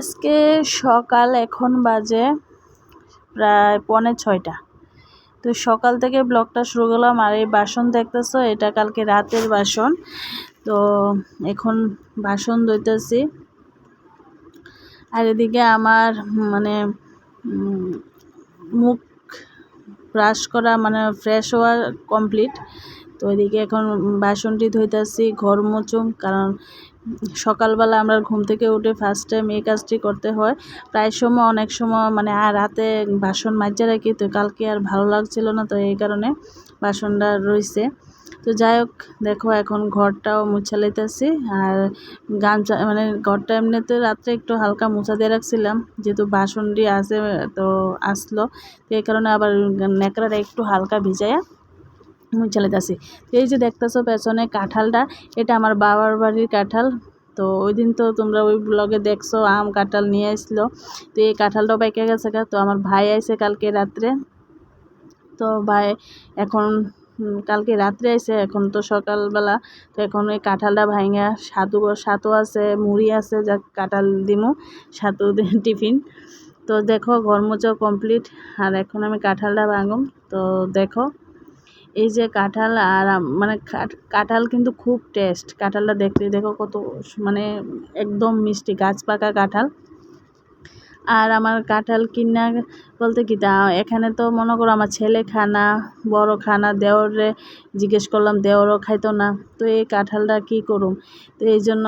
আজকে সকাল এখন বাজে প্রায় পৌনে ছয়টা। তো সকাল থেকে ব্লগটা শুরু করলাম আর এই বাসন দেখতেছো, এটা কালকে রাতের বাসন। তো এখন বাসন ধুইতেছি। আর এদিকে আমার মানে মুখ ব্রাশ করা মানে ফ্রেশ হওয়া কমপ্লিট তো এদিকে এখন বাসনটি ধুইতেছি, ঘর মুছুম, কারণ সকালবেলা আমরা ঘুম থেকে উঠে ফার্স্ট টাইম এই কাজটি করতে হয়। প্রায় সময়, অনেক সময় মানে আর রাতে বাসন মাজিয়ে রাখি, তো কালকে আর ভালো লাগছিল না, তো এই কারণে বাসনটা রইছে। তো যাই হোক, দেখো এখন ঘরটাও মুছা লইতেছি আর গান মানে ঘরটা এমনিতে রাত্রে একটু হালকা মুছা দিয়ে রাখছিলাম, যেহেতু বাসনটি আছে, তো আসলো, তো এই কারণে আবার ন্যাকড়াটা একটু হালকা ভিজাইয়া মুছে লইতেছি তো এই যে দেখতেছো পেছনে কাঁঠালটা, এটা আমার বাবার বাড়ির কাঁঠাল। তো ওই দিন তো তোমরা ওই ব্লগে দেখছ, আম কাঁঠাল নিয়ে আসলো। তো এই কাঁঠালটাও পেকে গেছে। তো আমার ভাই আইছে কালকে রাত্রে। তো ভাই এখন কালকে রাত্রে আইসে এখন তো সকালবেলা। তো এখন ওই কাঁঠালটা ভাঙা সাতু সাতু আছে, মুড়ি আছে যা কাঁঠাল দিমু, সাতু টিফিন। তো দেখো ঘর মোচা কমপ্লিট। আর এখন আমি কাঁঠালটা ভাঙুম। তো দেখো এই যে কাঁঠাল আর মানে কাঠ- কাঁঠাল কিন্তু খুব টেস্ট কাঁঠালটা দেখতে দেখো কত মানে একদম মিষ্টি, গাছ পাকা কাঁঠাল। আর আমার কাঁঠাল কিনা বলতে কি, তা এখানে তো মনে করো আমার ছেলে খানা, বড় খানা, দেওরে জিজ্ঞেস করলাম, দেওরও খাইতো না। তো এই কাঁঠালটা কি করুম? তো এই জন্য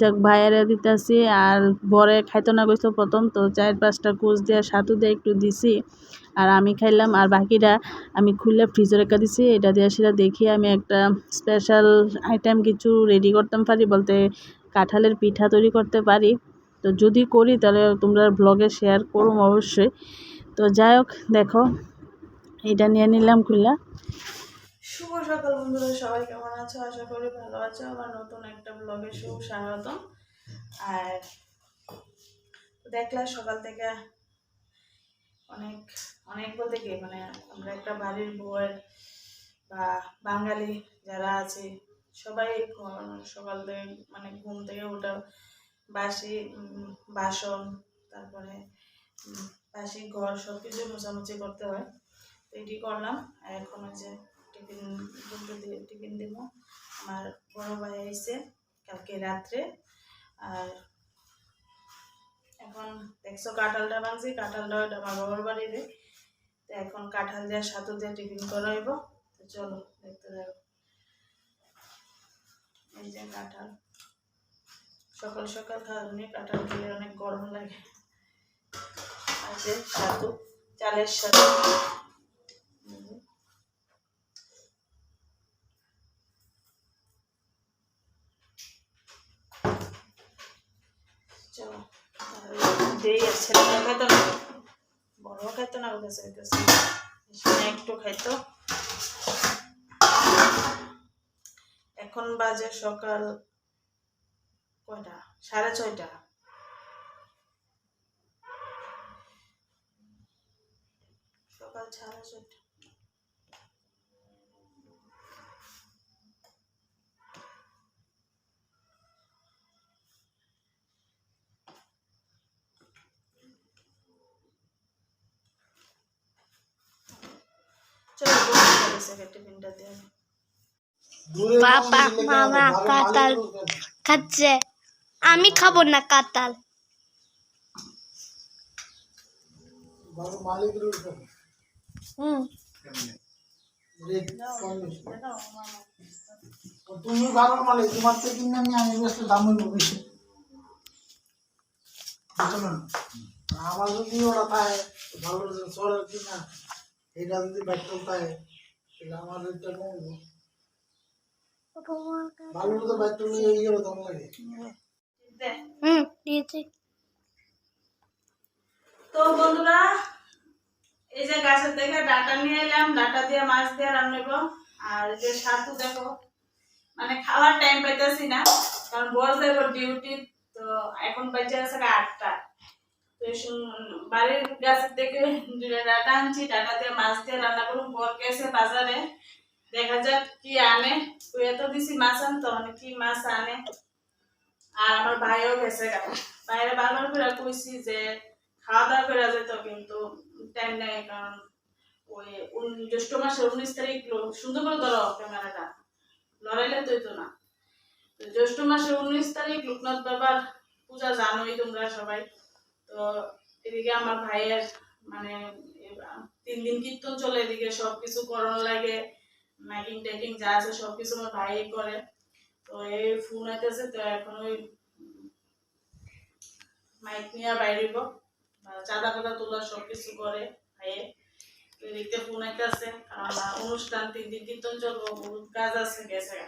যাক, ভাইয়েরে দিতেছি আর বরে খাইতো না কইতো প্রথম, তো চার পাঁচটা কুচ দিয়ে সাতু দিয়ে একটু দিছি আর আমি খাইলাম। আর বাকিটা আমি খুলে ফ্রিজে রেখে দিছি, এটা দিয়ে সেটা দেখি আমি একটা স্পেশাল আইটেম কিছু রেডি করতাম পারি বলতে কাঁঠালের পিঠা তৈরি করতে পারি। তো যদি করি তাহলে তোমরা ব্লগে শেয়ার করুম অবশ্যই। তো যাই হোক, দেখো, এটা নিয়ে নিলাম খুললা শুভ সকাল বন্ধুরা, সবাই কেমন আছো? আশা করি ভালো আছো। আমার নতুন একটা ব্লগে শুভ স্বাগত আর দেখলা, সকাল থেকে অনেক অনেক বলতে কি মানে আমরা একটা বাড়ির বউয়ের বা বাঙালি যারা আছে, সবাই সকাল থেকে মানে ঘুম থেকে ওঠা বাসি বাসন, তারপরে বাসি ঘর সব কিছু মোছামুছি করতে হয়। তো এটি করলাম। আর এখন যে টিফিন, দুটো দিয়ে টিফিন দিব। আমার বড় ভাই আইসে কালকে রাত্রে। আর এখন দেখছ কাঁঠালটা ভাঙছি কাঁঠালটা ওটা আমার বাবার বাড়িতে। তো এখন কাঁঠাল দিয়ে সাতু দিয়ে টিফিন করা করাইব তো চলো দেখতে যাব এই যে কাঁঠাল। সকাল সকাল খাওয়ানি কাঁঠাল খেলে অনেক গরম লাগে। সাতু চালের সাথে বড় খাইতো না। একটু খাইতো। এখন বাজে সকাল কয়টা? সাড়ে ছয়টা। সকাল সাড়ে ছয়টা। চলো বসে গেছে টিফিনটা আমি খাব না কাতাল তুমি ভালো মালিক তোমার থেকে কিনে আমি আমি বেশি দাম বেশি আমার যদি ওরা পায় ভালো সরের কিনা এটা যদি ব্যর্থ পায় তাহলে আমার রেটটা কমবো ভালো তো ব্যর্থ গেলে দাম লাগে। হুম দিয়েছি তো বন্ধুরা এই যে গাছের থেকে ডাটা নিয়ে এলাম ডাটা দিয়ে মাছ দিয়ে রান্নাব আর যে সাতু দেখো মানে খাওয়ার টাইম পাইতেছি না কারণ বড় দেবো ডিউটি তো এখন বাজে আছে আটটা। তো বাড়ির গাছের থেকে ডাটা আনছি ডাটা দিয়ে মাছ দিয়ে রান্না করুন বর গেছে বাজারে দেখা যাক কি আনে। তুই এত দিছি মাছ আনতো মানে কি মাছ আনে? আর আমার ভাইও গেছে বাইরে বারবার করে কইছি যে খাওয়া দাওয়া করে যেত, কিন্তু টাইম নেই, কারণ ওই জ্যৈষ্ঠ মাসের উনিশ তারিখ সুন্দর করে ধরো ক্যামেরাটা। লড়াইলে তো হইতো না। জ্যৈষ্ঠ মাসের উনিশ তারিখ লোকনাথ বাবার পূজা, জানোই তোমরা সবাই। তো এদিকে আমার ভাইয়ের মানে তিন দিন কীর্তন চলে, এদিকে সব কিছু করানো লাগে মাইকিং টাইকিং যা আছে সব কিছু আমার ভাই করে। তো এই ফোন আইতেছে তো এখন ওই মাইক নিয়ে বাইরেব চাঁদা পাতা তোলা সব করে ভাইয়ে। তো এদিকে ফোন আইতেছে অনুষ্ঠান তিন দিন কীর্তন চলবো কাজ আছে গেছে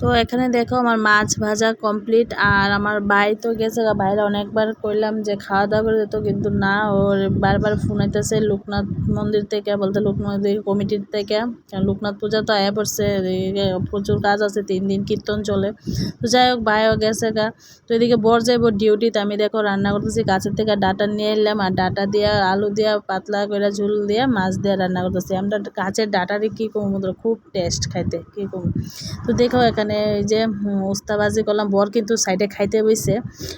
তো এখানে দেখো আমার মাছ ভাজা কমপ্লিট আর আমার ভাই তো গেছে বাইরে অনেকবার করলাম যে খাওয়া দাওয়া করে দিত কিন্তু না, ওর বারবার ফোন আইতেছে লোকনাথ মন্দির থেকে, বলতে লোকনাথ কমিটির থেকে। লোকনাথ পূজা তো আয়া পড়ছে প্রচুর কাজ আছে, তিন দিন কীর্তন চলে। তো যাই হোক, ভাইও গেছে গা। তো এদিকে বর যাইব ডিউটিতে আমি দেখো রান্না করতেছি, গাছের থেকে ডাটা নিয়ে এলাম, আর ডাটা দিয়া, আলু দিয়া, পাতলা করে ঝুল দিয়া মাছ দিয়ে রান্না করতেছি। আমরা গাছের ডাটারই কী কমু খুব টেস্ট খাইতে, কী কমু। তো দেখো এখানে এই যে উস্তাবাজি করলাম, বর কিন্তু সাইডে খাইতে বইছে।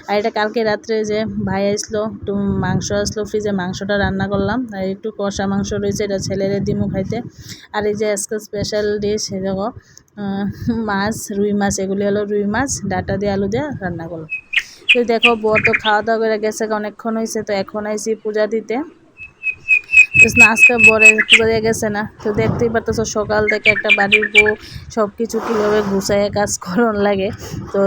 আর এটা কালকে রাত্রে যে ভাই আসলো একটু মাংস আসলো ফ্রিজে মাংসটা রান্না করলাম। আর একটু কষা মাংস রয়েছে, এটা ছেলেরে দিমু খাইতে। আর এই যে আজকে স্পেশাল ডিশ দেখো মাছ, রুই মাছ, এগুলি হলো রুই মাছ, ডাটা দিয়ে আলু দিয়ে রান্না করলাম। তো দেখো, বর তো খাওয়া দাওয়া করে গেছে, অনেকক্ষণ হয়েছে তো এখন আইসি পূজা দিতে। তো আজকে বরে দিয়ে গেছে না। তো দেখতেই পারতেছো, সকাল থেকে একটা বাড়ির বউ সব কিছু কীভাবে গুছাইয়ে কাজ করন লাগে। তো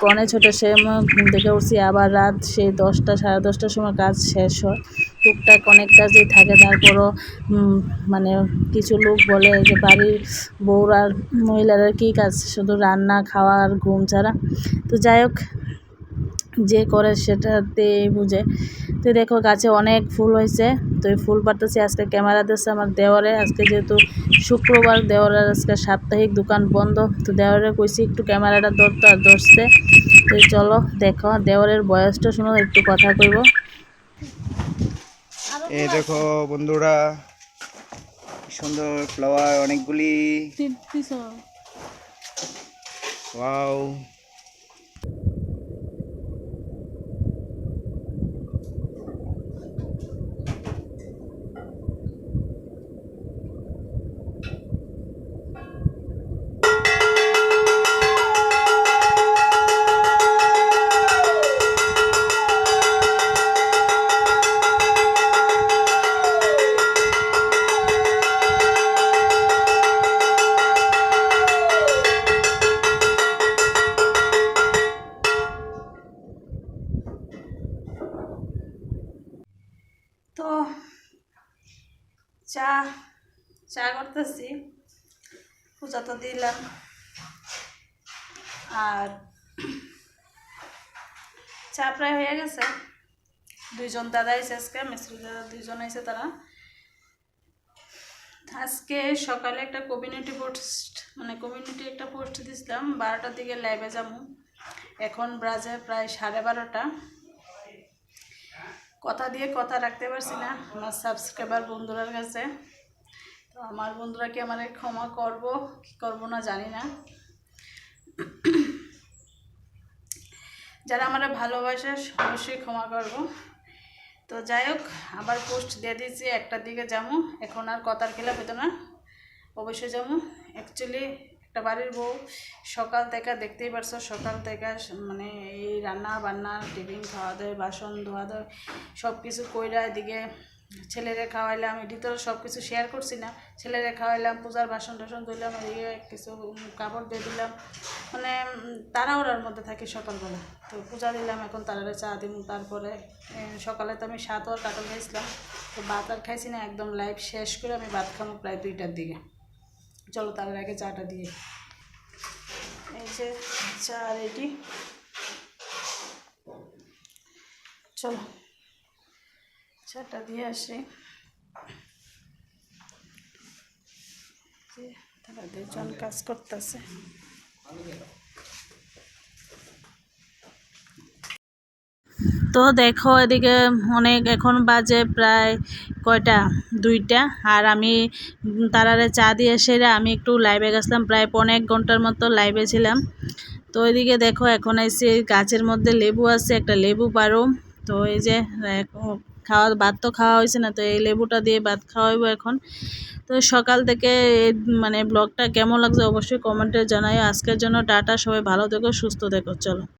পৌনে ছোটো সে ঘুম থেকে উঠছি, আবার রাত সেই দশটা, সাড়ে দশটার সময় কাজ শেষ হয়। টুকটাক অনেক কাজই থাকে, তারপরও মানে কিছু লোক বলে যে বাড়ির বউরা আর মহিলারা কী কাজ, শুধু রান্না, খাওয়া আর ঘুম ছাড়া। তো যাই হোক, যে করে সেটাতে বুঝে। তো দেখো গাছে অনেক ফুল হয়েছে। তো এই ফুল পাড়তেছি আজকে ক্যামেরা দিচ্ছে আমার দেওয়ারে। আজকে যেহেতু শুক্রবার দেওয়ারের আজকে সাপ্তাহিক দোকান বন্ধ। তো দেওয়ারে কইছি একটু ক্যামেরাটা ধরতো আর ধরছে। তো চলো দেখো দেওয়ারের বয়সটা শুনো একটু কথা কইব। এই দেখো বন্ধুরা সুন্দর ফ্লাওয়ার অনেকগুলি। ওয়াও তো চা চা করতেছি পূজা তো দিলাম। আর চা প্রায় হয়ে গেছে। দুইজন দাদা এসে আজকে মিস্ত্রি দাদা দুইজন এসে তারা। আজকে সকালে একটা কমিউনিটি পোস্ট মানে কমিউনিটি একটা পোস্ট দিয়েছিলাম বারোটার দিকে লাইভে যাব। এখন ব্রাজে প্রায় সাড়ে বারোটা। কথা দিয়ে কথা রাখতে পারছি না, আমার সাবস্ক্রাইবার বন্ধুরার কাছে। তো আমার বন্ধুরা কি আমার ক্ষমা করব, কি করব না জানি না। যারা আমার ভালোবাসে, অবশ্যই ক্ষমা করব। তো যাই হোক, আবার পোস্ট দিয়ে দিয়েছি একটার দিকে যাব। এখন আর কথার খেলা পেতো না। অবশ্যই যাব। অ্যাকচুয়ালি একটা বাড়ির বউ, সকাল থেকে দেখতেই পারছ, সকাল থেকে মানে এই রান্না বান্না টিফিন খাওয়া দাওয়া বাসন ধোয়া দাওয়া সব কিছু কইরা এদিকে ছেলেরে খাওয়াইলাম তো সব কিছু শেয়ার করছি না। ছেলেরে খাওয়াইলাম পূজার বাসন টাসন ধুইলাম এদিকে কিছু কাপড় দিয়ে দিলাম। মানে উম, তাড়াহুড়ার মধ্যে থাকে সকালবেলা। তো পূজা দিলাম এখন তারারে চা দিম তারপরে সকালে তো আমি সাত আর কাটল খাইছিলাম। তো ভাত আর খাইছি না একদম লাইভ শেষ করে আমি ভাত খাব প্রায় দুইটার দিকে। চলো তার আগে চাটা দিয়ে এই যে চা রেডি চলো। চাটা দিয়ে আসি। তারা দুজন কাজ করতেছে। তো দেখো এদিকে অনেক, এখন বাজে প্রায় কয়টা? দুইটা। আর আমি তারারে চা দিয়ে সেরে আমি একটু লাইভে গেছিলাম, প্রায় পনেরো এক ঘণ্টার মতো লাইভে ছিলাম। তো এদিকে দেখো এখন এসে গাছের মধ্যে লেবু আছে, একটা লেবু পারো। তো এই যে খাওয়া, ভাত তো খাওয়া হয়েছে না, তো এই লেবুটা দিয়ে ভাত খাওয়াইবো এখন। তো সকাল থেকে মানে ব্লগটা কেমন লাগছে অবশ্যই কমেন্টে জানাই আজকের জন্য টাটা, সবাই ভালো থেকো, সুস্থ থেকো, চলো।